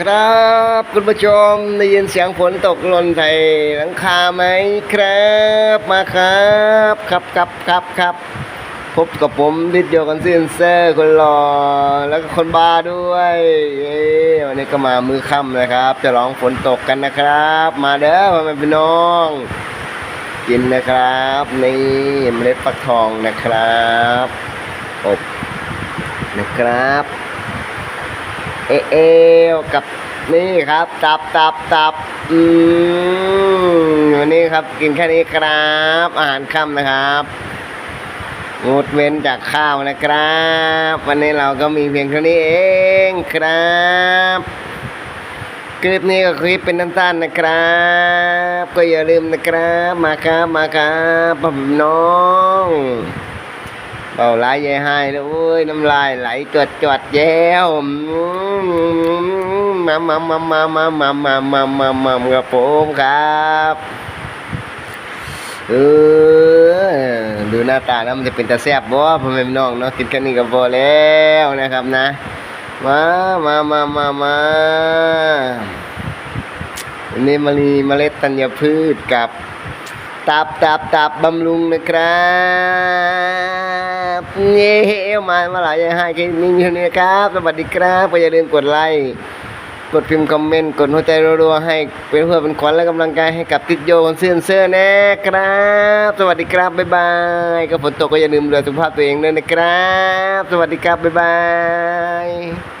ครับคุณผู้ชมได้ยินเสียงฝนตกหล่นใส่หลังคาไหมครับมาครับครับครับครับครับพบกับผมดิดโยกันเซนเซอร์คนหล่อแล้วก็คนบาด้วยเย้วันนี้ก็มามือค่ำนะครับ จะร้องฝนตกกันนะครับ มาเด้อพ่อแม่พี่น้อง กินนะครับนี่เมล็ดฟักทองนะครับอบนะครับ เอเอวกับนี่ครับ ตับตับตับอืมวันนี้ครับกินแค่นี้ครับ อาหารค่ำนะครับงดเว้นจากข้าวนะครับ วันนี้เราก็มีเพียงเท่านี้เองครับ คลิปนี้ก็คลิปเป็นสั้นๆนะครับ ก็อย่าลืมนะครับ มาครับมาครับพ่อพี่น้อง เบาไลายายให้เลยโอ้ยน้ำลายไหลจวดจวดแย้วมมามามามามามามามามามาครับผมครับเออดูหน้าตาแล้วมันจะเป็นตาแซ่บบ่พ่อแม่น้องเนาะกินแค่นี้ก็พอแล้วนะครับนะมามามามามาอันนี้มะลีเมล็ดธัญพืชกับตับตับตับบำรุงนะครับ นี่เอวมาเมื่อไหร่จะให้คลิปนี้เท่านี้ครับ สวัสดีครับก็อย่าลืมกดไลค์กดพิมพ์คอมเมนต์กดหัวใจรัวๆให้เป็นเพื่อเป็นขวัญและกำลังใจให้กับติดโยคนเสื้อเสื้อแน่ครับ สวัสดีครับบ๊ายบายก็ฝนตกก็อย่าลืมดูแลสุขภาพตัวเองด้วยนะครับ สวัสดีครับบ๊ายบาย